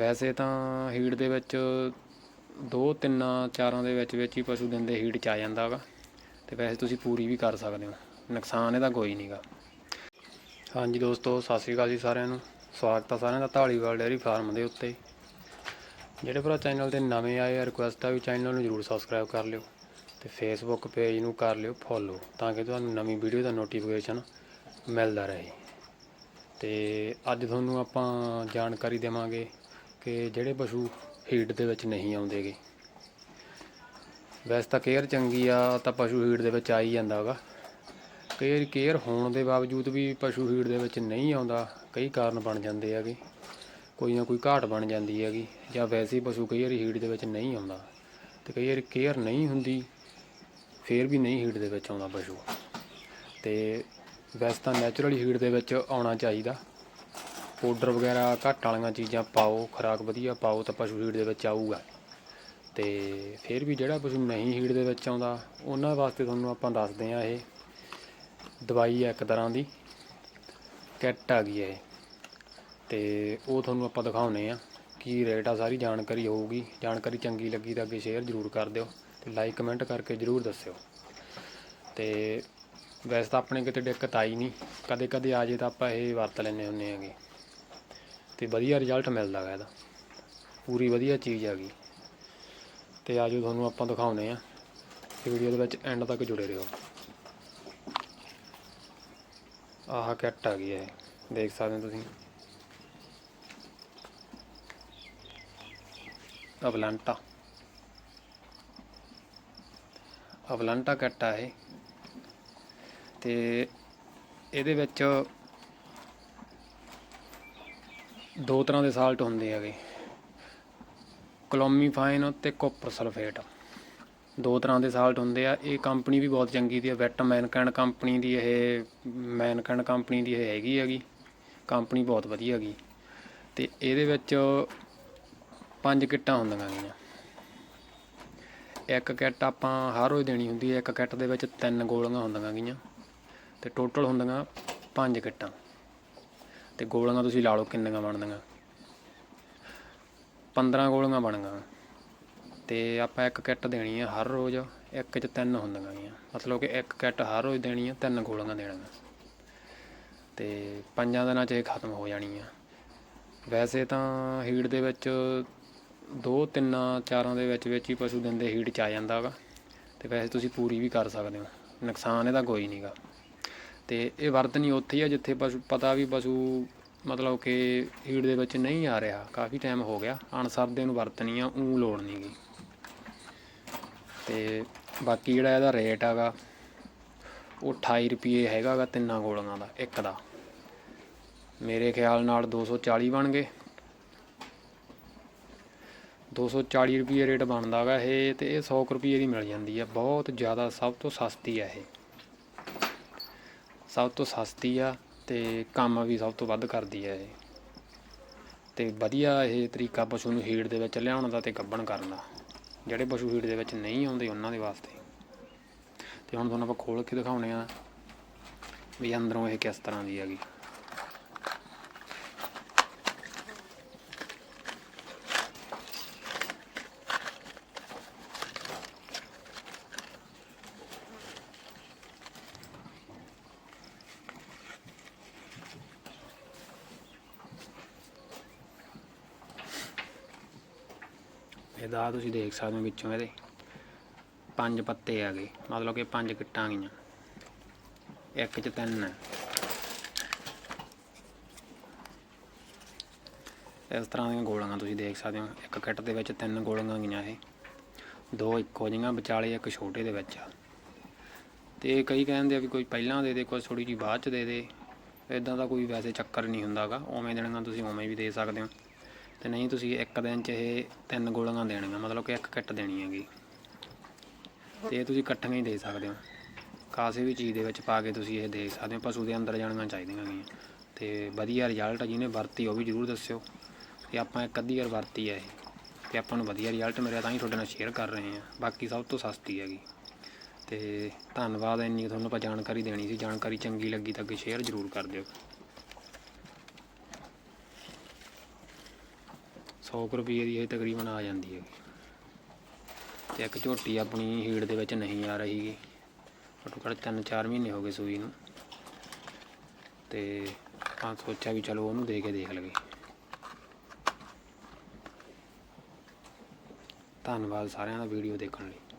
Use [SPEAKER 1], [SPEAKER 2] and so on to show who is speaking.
[SPEAKER 1] ਵੈਸੇ ਤਾਂ ਹੀਟ ਦੇ ਵਿੱਚ ਦੋ ਤਿੰਨਾਂ ਚਾਰਾਂ ਦੇ ਵਿੱਚ ਵਿੱਚ ਹੀ ਪਸ਼ੂ ਦਿਨ ਦੇ ਹੀਟ ਚ ਆ ਜਾਂਦਾ ਗਾ ਤੇ ਵੈਸੇ ਤੁਸੀਂ ਪੂਰੀ ਵੀ ਕਰ ਸਕਦੇ ਹੋ। ਨੁਕਸਾਨ ਇਹਦਾ ਕੋਈ ਨਹੀਂਗਾ ਹਾਂਜੀ ਦੋਸਤੋ, ਸਤਿ ਸ਼੍ਰੀ ਅਕਾਲ ਜੀ ਸਾਰਿਆਂ ਨੂੰ। ਸਵਾਗਤ ਆ ਸਾਰਿਆਂ ਦਾ ਢਾਲੀਵਾਲ ਡੇਅਰੀ ਫਾਰਮ ਦੇ ਉੱਤੇ। ਜਿਹੜੇ ਭਰਾ ਚੈਨਲ ਤੇ ਨਵੇਂ ਆਏ ਆ ਰਿਕੁਐਸਟ ਆ ਵੀ ਚੈਨਲ ਨੂੰ ਜਰੂਰ ਸਬਸਕ੍ਰਾਈਬ ਕਰ ਲਿਓ ਤੇ ਫੇਸਬੁੱਕ ਪੇਜ ਨੂੰ ਕਰ ਲਿਓ ਫੋਲੋ ਤਾਂ ਕਿ ਤੁਹਾਨੂੰ ਨਵੀਂ ਵੀਡੀਓ ਦਾ ਨੋਟੀਫਿਕੇਸ਼ਨ ਮਿਲਦਾ ਰਹੇ। ਤੇ ਅੱਜ ਤੁਹਾਨੂੰ ਆਪਾਂ ਜਾਣਕਾਰੀ ਦੇਵਾਂਗੇ ਕਿ ਜਿਹੜੇ ਪਸ਼ੂ ਹੀਟ ਦੇ ਵਿੱਚ ਨਹੀਂ ਆਉਂਦੇਗੇ। ਵੈਸੇ ਤਾਂ ਕੇਅਰ ਚੰਗੀ ਆ, ਤਾਂ ਪਸ਼ੂ ਹੀਟ ਦੇ ਵਿੱਚ ਆ ਹੀ ਜਾਂਦਾ ਗਾ ਕਈ ਵਾਰੀ ਕੇਅਰ ਹੋਣ ਦੇ ਬਾਵਜੂਦ ਵੀ ਪਸ਼ੂ ਹੀਟ ਦੇ ਵਿੱਚ ਨਹੀਂ ਆਉਂਦਾ, ਕਈ ਕਾਰਨ ਬਣ ਜਾਂਦੇ ਹੈਗੇ। ਕੋਈ ਨਾ ਕੋਈ ਘਾਟ ਬਣ ਜਾਂਦੀ ਹੈਗੀ, ਜਾਂ ਵੈਸੇ ਹੀ ਪਸ਼ੂ ਕਈ ਵਾਰੀ ਹੀਟ ਦੇ ਵਿੱਚ ਨਹੀਂ ਆਉਂਦਾ। ਤੇ ਕਈ ਵਾਰੀ ਕੇਅਰ ਨਹੀਂ ਹੁੰਦੀ, ਫੇਰ ਵੀ ਨਹੀਂ ਹੀਟ ਦੇ ਵਿੱਚ ਆਉਂਦਾ ਪਸ਼ੂ। ਤੇ ਵੈਸੇ ਤਾਂ ਨੈਚੁਰਲ ਹੀਟ ਦੇ ਵਿੱਚ ਆਉਣਾ ਚਾਹੀਦਾ। ਪਾਊਡਰ ਵਗੈਰਾ ਘੱਟ ਵਾਲੀਆਂ ਚੀਜ਼ਾਂ ਪਾਓ, ਖੁਰਾਕ ਵਧੀਆ ਪਾਓ ਤਾਂ ਪਸ਼ੂ ਹੀਟ ਦੇ ਵਿੱਚ ਆਊਗਾ। ਤੇ ਫਿਰ ਵੀ ਜਿਹੜਾ ਪਸ਼ੂ ਨਹੀਂ ਹੀਟ ਦੇ ਵਿੱਚ ਆਉਂਦਾ, ਉਹਨਾਂ ਵਾਸਤੇ ਤੁਹਾਨੂੰ ਆਪਾਂ ਦੱਸਦੇ ਆ ਇਹ। ਦਵਾਈ ਹੈ ਇੱਕ ਤਰ੍ਹਾਂ ਦੀ, ਕਿੱਟ ਆ ਗਈ ਹੈ ਇਹ। ਤੇ ਉਹ ਤੁਹਾਨੂੰ ਆਪਾਂ ਦਿਖਾਉਨੇ ਆ ਕੀ ਰੇਟ ਆ, ਸਾਰੀ ਜਾਣਕਾਰੀ ਹੋਊਗੀ। ਜਾਣਕਾਰੀ ਚੰਗੀ ਲੱਗੀ ਤਾਂ ਅੱਗੇ ਸ਼ੇਅਰ ਜ਼ਰੂਰ ਕਰ ਦਿਓ ਤੇ ਲਾਈਕ ਕਮੈਂਟ ਕਰਕੇ ਜ਼ਰੂਰ ਦੱਸਿਓ। ਤੇ ਵੈਸੇ ਤਾਂ ਆਪਣੇ ਕਿਤੇ ਦਿੱਕਤ ਆਈ ਨਹੀਂ। ਕਦੇ ਕਦੇ ਆ ਜੇ ਤਾਂ ਆਪਾਂ ਇਹ ਵਰਤ ਲੈਂਦੇ ਹੁੰਦੇ ਆਂਗੇ ਤੇ ਵਧੀਆ ਰਿਜ਼ਲਟ ਮਿਲਦਾ ਗਾ ਇਹਦਾ। ਪੂਰੀ ਵਧੀਆ ਚੀਜ਼ ਹੈਗੀ। ਤੇ ਆਜੋ ਤੁਹਾਨੂੰ ਆਪਾਂ ਦਿਖਾਉਨੇ ਆ ਵੀਡੀਓ ਦੇ ਵਿੱਚ ਐਂਡ ਤੱਕ ਜੁੜੇ ਰਹੋ। ਆਹ ਕਿੱਟ ਆ ਗਈ ਹੈ ਇਹ, ਦੇਖ ਸਕਦੇ ਹੋ ਤੁਸੀਂ। ਅਵਲੰਟਾ। ਅਵਲੰਟਾ ਕਿੱਟ ਆ ਇਹ। ਤੇ ਇਹਦੇ ਵਿੱਚ ਦੋ ਤਰ੍ਹਾਂ ਦੇ ਸਾਲਟ ਹੁੰਦੇ ਹੈਗੇ। ਕਲੋਮੀਫਾਈਨ ਤੇ ਕਾਪਰ ਸਲਫੇਟ। ਦੋ ਤਰ੍ਹਾਂ ਦੇ ਸਾਲਟ ਹੁੰਦੇ ਆ। ਇਹ ਕੰਪਨੀ ਵੀ ਬਹੁਤ ਚੰਗੀ ਦੀ ਹੈ ਵੈਟ ਮੈਨਕੈਂਡ ਕੰਪਨੀ ਦੀ ਇਹ, ਮੈਨਕੈਂਡ ਕੰਪਨੀ ਦੀ ਇਹ ਹੈਗੀ ਹੈਗੀ। ਕੰਪਨੀ ਬਹੁਤ ਵਧੀਆ ਹੈਗੀ। ਤੇ ਇਹਦੇ ਵਿੱਚ ਪੰਜ ਕਿੱਟਾਂ ਹੁੰਦੀਆਂ ਗੀਆਂ। ਇੱਕ ਕਿੱਟ ਆਪਾਂ ਹਰ ਰੋਜ਼ ਦੇਣੀ ਹੁੰਦੀ ਹੈ। ਇੱਕ ਕਿੱਟ ਦੇ ਵਿੱਚ ਤਿੰਨ ਗੋਲੀਆਂ ਹੁੰਦੀਆਂ ਗੀਆਂ। ਤੇ ਟੋਟਲ ਹੁੰਦੀਆਂ ਪੰਜ ਕਿੱਟਾਂ। ਤੇ ਗੋਲੀਆਂ ਤੁਸੀਂ ਲਾ ਲਓ ਕਿੰਨੀਆਂ ਬਣਦੀਆਂ 15 ਗੋਲੀਆਂ ਬਣੀਆਂ ਤੇ ਆਪਾਂ ਇੱਕ ਕਿੱਟ ਦੇਣੀ ਹੈ ਹਰ ਰੋਜ਼, ਇੱਕ ਚ ਤਿੰਨ ਹੁੰਦੀਆਂ ਗੀਆਂ। ਮਤਲਬ ਕਿ ਇੱਕ ਕਿੱਟ ਹਰ ਰੋਜ਼ ਦੇਣੀ ਹੈ ਤਿੰਨ ਗੋਲੀਆਂ ਦੇਣੀਆਂ। ਤੇ ਪੰਜਾਂ ਦਿਨਾਂ ਚ ਇਹ ਖਤਮ ਹੋ ਜਾਣੀ ਆ। ਵੈਸੇ ਤਾਂ ਹੀਟ ਦੇ ਵਿੱਚ ਦੋ ਤਿੰਨਾਂ ਚਾਰਾਂ ਦੇ ਵਿੱਚ ਵਿੱਚ ਹੀ ਪਸ਼ੂ ਦਿੰਦੇ ਹੀਟ ਚ ਆ ਜਾਂਦਾ ਗਾ। ਤੇ ਵੈਸੇ ਤੁਸੀਂ ਪੂਰੀ ਵੀ ਕਰ ਸਕਦੇ ਹੋ। ਨੁਕਸਾਨ ਇਹਦਾ ਕੋਈ ਨਹੀਂਗਾ ਤੇ ਇਹ ਵਰਤਨੀ ਉੱਥੇ ਹੀ ਆ ਜਿੱਥੇ ਪਸ਼ੂ, ਪਤਾ ਵੀ ਪਸ਼ੂ ਮਤਲਬ ਕਿ ਹੀੜ ਦੇ ਵਿੱਚ ਨਹੀਂ ਆ ਰਿਹਾ। ਕਾਫੀ ਟਾਈਮ ਹੋ ਗਿਆ। ਅਣਸਰਦੇ ਨੂੰ ਵਰਤਣੀ ਆ ਉਹ ਲੋੜ ਨਹੀਂ ਗਈ ਤੇ ਬਾਕੀ ਜਿਹੜਾ ਇਹਦਾ ਰੇਟ ਹੈਗਾ, ਉਹ 28 ਰੁਪਏ ਹੈਗਾ ਗਾ ਤਿੰਨਾਂ ਗੋਲੀਆਂ ਦਾ, ਇੱਕ ਦਾ। ਮੇਰੇ ਖਿਆਲ ਨਾਲ 240 ਬਣ ਗਏ। 240 ਰੁਪਏ ਰੇਟ ਬਣਦਾ ਗਾ ਇਹ, ਤੇ ਇਹ 100 ਕੁ ਰੁਪਏ ਦੀ ਮਿਲ ਜਾਂਦੀ ਹੈ ਬਹੁਤ ਜ਼ਿਆਦਾ, ਸਭ ਤੋਂ ਸਸਤੀ ਹੈ ਇਹ। ਸਭ ਤੋਂ ਸਸਤੀ ਆ ਤੇ ਕੰਮ ਵੀ ਸਭ ਤੋਂ ਵੱਧ ਕਰਦੀ ਆ ਇਹ। ਤੇ ਵਧੀਆ ਇਹ ਤਰੀਕਾ ਪਸ਼ੂ ਨੂੰ ਹੀਟ ਦੇ ਵਿੱਚ ਲਿਆਉਣ ਦਾ ਤੇ ਗੱਭਣ ਕਰਨ ਦਾ। ਜਿਹੜੇ ਪਸ਼ੂ ਹੀਟ ਦੇ ਵਿੱਚ ਨਹੀਂ ਆਉਂਦੇ ਉਹਨਾਂ ਦੇ ਵਾਸਤੇ। ਤੇ ਹੁਣ ਤੁਹਾਨੂੰ ਆਪਾਂ ਖੋਲ ਕੇ ਦਿਖਾਉਣੇ ਆ ਵੀ ਅੰਦਰੋਂ ਇਹ ਕਿਸ ਤਰ੍ਹਾਂ ਦੀ ਹੈਗੀ। ਇਹਦਾ ਤੁਸੀਂ ਦੇਖ ਸਕਦੇ ਹੋ ਵਿੱਚੋਂ ਇਹਦੇ। ਪੰਜ ਪੱਤੇ ਆ ਗਏ ਮਤਲਬ ਕਿ ਪੰਜ ਕਿੱਟਾਂ ਗਈਆਂ। ਇੱਕ ਚ ਤਿੰਨ ਹੈ ਇਸ ਤਰ੍ਹਾਂ ਦੀਆਂ ਗੋਲੀਆਂ ਤੁਸੀਂ ਦੇਖ ਸਕਦੇ ਹੋ। ਇੱਕ ਕਿੱਟ ਦੇ ਵਿੱਚ ਤਿੰਨ ਗੋਲੀਆਂ ਗਈਆਂ ਇਹ। ਦੋ ਇੱਕੋ ਜਿਹੀਆਂ, ਵਿਚਾਲੇ ਇੱਕ ਛੋਟੇ ਦੇ ਵਿੱਚ ਆ। ਤੇ ਕਈ ਕਹਿੰਦੇ ਆ ਵੀ ਕੋਈ ਪਹਿਲਾਂ ਦੇ ਦੇ, ਕੋਈ ਥੋੜੀ ਜਿਹੀ ਬਾਅਦ ਚ ਦੇ ਦੇ। ਇਦਾਂ ਦਾ ਕੋਈ ਵੈਸੇ ਚੱਕਰ ਨਹੀਂ ਹੁੰਦਾਗਾ। ਉਵੇਂ ਦੇਣੀਆਂ ਤੁਸੀਂ ਉਵੇਂ ਵੀ ਦੇ ਸਕਦੇ ਹੋ। ਤੇ ਨਹੀਂ ਤੁਸੀਂ ਇੱਕ ਦਿਨ 'ਚ ਇਹ ਤਿੰਨ ਗੋਲੀਆਂ ਦੇਣੀਆਂ, ਮਤਲਬ ਕਿ ਇੱਕ ਕਿੱਟ ਦੇਣੀ ਹੈਗੀ। ਤੇ ਇਹ ਤੁਸੀਂ ਇਕੱਠੀਆਂ ਹੀ ਦੇ ਸਕਦੇ ਹੋ। ਕਾਸੇ ਵੀ ਚੀਜ਼ ਦੇ ਵਿੱਚ ਪਾ ਕੇ ਤੁਸੀਂ ਇਹ ਦੇ ਸਕਦੇ ਹੋ, ਪਸ਼ੂ ਦੇ ਅੰਦਰ ਜਾਣੀਆਂ ਚਾਹੀਦੀਆਂ ਗੀਆਂ ਤੇ ਵਧੀਆ ਰਿਜ਼ਲਟ ਜਿਹਨੇ ਵਰਤੀ, ਉਹ ਵੀ ਜ਼ਰੂਰ ਦੱਸਿਓ ਤੇ ਆਪਾਂ ਇੱਕ ਅੱਧੀ ਵਾਰ ਵਰਤੀ ਹੈ ਇਹ। ਤੇ ਆਪਾਂ ਨੂੰ ਵਧੀਆ ਰਿਜ਼ਲਟ ਮਿਲਿਆ ਤਾਂ ਹੀ ਤੁਹਾਡੇ ਨਾਲ ਸ਼ੇਅਰ ਕਰ ਰਹੇ ਹਾਂ। ਬਾਕੀ ਸਭ ਤੋਂ ਸਸਤੀ ਹੈਗੀ। ਤੇ ਧੰਨਵਾਦ, ਇੰਨੀ ਤੁਹਾਨੂੰ ਆਪਾਂ ਜਾਣਕਾਰੀ ਦੇਣੀ ਸੀ। ਜਾਣਕਾਰੀ ਚੰਗੀ ਲੱਗੀ ਤਾਂ ਅੱਗੇ ਸ਼ੇਅਰ ਜ਼ਰੂਰ ਕਰ ਦਿਓ। 100 ਕੁ ਰੁਪਏ ਦੀ ਇਹ ਤਕਰੀਬਨ ਆ ਜਾਂਦੀ ਹੈ ਤੇ ਇੱਕ ਝੋਟੀ ਆਪਣੀ ਹੀੜ ਦੇ ਵਿੱਚ ਨਹੀਂ ਆ ਰਹੀਗੀ ਘੱਟੋ ਘੱਟ ਤਿੰਨ ਚਾਰ ਮਹੀਨੇ ਹੋ ਗਏ ਸੂਈ ਨੂੰ। ਤੇ ਆਪਾਂ ਸੋਚਿਆ ਵੀ ਚਲੋ ਉਹਨੂੰ ਦੇ ਕੇ ਦੇਖ ਲਵੇ ਧੰਨਵਾਦ ਸਾਰਿਆਂ ਦਾ ਵੀਡੀਓ ਦੇਖਣ ਲਈ।